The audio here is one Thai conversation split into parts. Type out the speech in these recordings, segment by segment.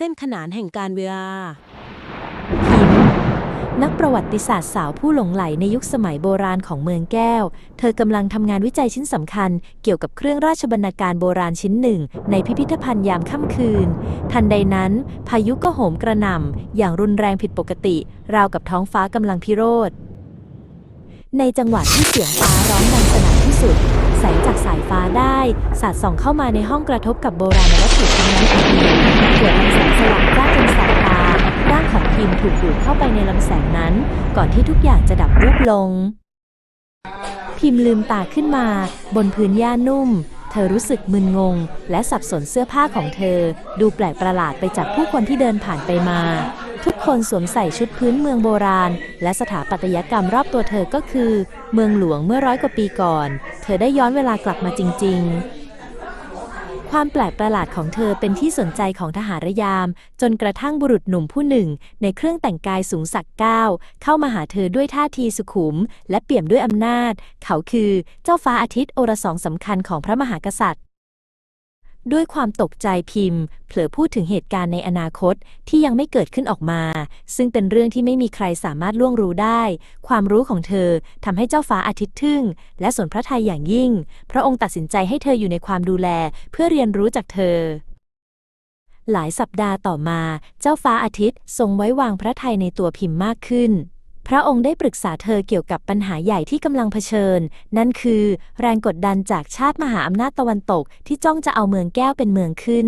เส้นขนานแห่งการเวลานักประวัติศาสตร์สาวผู้หลงไหลในยุคสมัยโบราณของเมืองแก้ว เธอกำลังทำงานวิจัยชิ้นสำคัญ เกี่ยวกับเครื่องราชบรรณาการโบราณชิ้นหนึ่ง ในพิพิธภัณฑ์ยามค่ำคืน ทันใดนั้น พายุก็โหมกระหน่ำ อย่างรุนแรงผิดปกติ ราวกับท้องฟ้ากำลังพิโรธ ในจังหวะที่เสียงฟ้าร้องดังสนั่นที่สุด แสงจากสายฟ้าได้สาดส่องเข้ามาในห้องกระทบกับโบราณวัตถุชิ้นนั้นอดีเกิดลำแสงสว่างจ้าจนสายตาร่างของพิมถูกดูดเข้าไปในลำแสงนั้น ก่อนที่ทุกอย่างจะดับวูบลง พิมลืมตาขึ้นมา บนพื้นหญ้านุ่ม เธอรู้สึกมึนงง และสับสนเสื้อผ้าของเธอ ดูแปลกประหลาดไปจากผู้คนที่เดินผ่านไปมา ทุกคนสวมใส่ชุดพื้นเมืองโบราณ และสถาปัตยกรรมรอบตัวเธอก็คือ เมืองหลวงเมื่อร้อยกว่าปีก่อน เธอได้ย้อนเวลากลับมาจริง ๆ ความแปลกประหลาดของเธอเป็นที่สนใจของทหารยาม จนกระทั่งบุรุษหนุ่มผู้หนึ่ง ในเครื่องแต่งกายสูงสักก้าวเข้ามาหาเธอด้วยท่าทีสุขุม และเปี่ยมด้วยอำนาจ เขาคือเจ้าฟ้าอาทิตย์โอรสองสำคัญของพระมหากษัตริย์ ด้วยความตกใจพิมพ์ เผลอพูดถึงเหตุการณ์ในอนาคตที่ยังไม่เกิดขึ้นออกมา ซึ่งเป็นเรื่องที่ไม่มีใครสามารถล่วงรู้ได้ ความรู้ของเธอทำให้เจ้าฟ้าอาทิตย์ทึ่ง และสนพระทัยอย่างยิ่ง พระองค์ตัดสินใจให้เธออยู่ในความดูแล เพื่อเรียนรู้จากเธอ หลายสัปดาห์ต่อมา เจ้าฟ้าอาทิตย์ทรงไว้วางพระทัยในตัวพิมพ์มากขึ้น พระองค์ได้ปรึกษาเธอเกี่ยวกับปัญหาใหญ่ที่กำลังเผชิญ นั่นคือ แรงกดดันจากชาติมหาอำนาจตะวันตกที่จ้องจะเอาเมืองแก้วเป็นเมืองขึ้น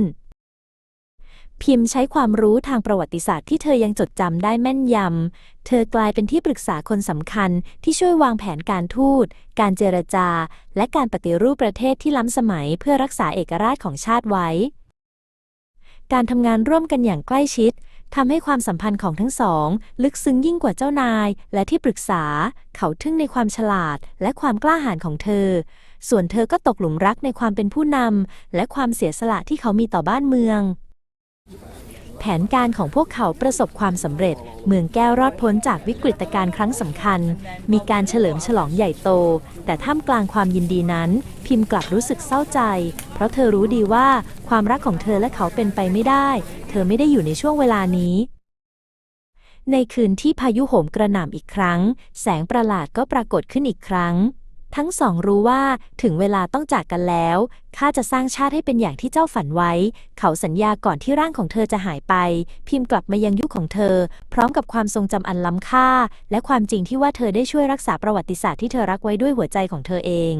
พิมพ์ใช้ความรู้ทางประวัติศาสตร์ที่เธอยังจดจำได้แม่นยำ เธอกลายเป็นที่ปรึกษาคนสำคัญที่ช่วยวางแผนการทูต การเจรจา และการปฏิรูปประเทศที่ล้ำสมัยเพื่อรักษาเอกราชของชาติไว้การทำงานร่วมกันอย่างใกล้ชิด ทำให้ความสัมพันธ์ของทั้งสอง ลึกซึ้งยิ่งกว่าเจ้านาย และที่ปรึกษา เขาทึ่งในความฉลาด และความกล้าหาญของเธอ ส่วนเธอก็ตกหลุมรักในความเป็นผู้นำและความเสียสละที่เขามีต่อบ้านเมือง แผนการของพวกเขาประสบความสำเร็จ เมืองแก้วรอดพ้นจากวิกฤตการณ์ครั้งสำคัญ มีการเฉลิมฉลองใหญ่โต แต่ท่ามกลางความยินดีนั้น พิมพ์กลับรู้สึกเศร้าใจ เพราะเธอรู้ดีว่าความรักของเธอและเขาเป็นไปไม่ได้ เธอไม่ได้อยู่ในช่วงเวลานี้ ในคืนที่พายุโหมกระหน่ำอีกครั้ง แสงประหลาดก็ปรากฏขึ้นอีกครั้ง ทั้งสองรู้ว่าถึงเวลาต้องจากกันแล้วข้าจะสร้างชาติให้เป็นอย่างที่เจ้าฝันไว้ เขาสัญญาก่อนที่ร่างของเธอจะหายไป พิมพ์กลับมายังยุคของเธอ พร้อมกับความทรงจำอันล้ำค่า และความจริงที่ว่าเธอได้ช่วยรักษาประวัติศาสตร์ที่เธอรักไว้ด้วยหัวใจของเธอเอง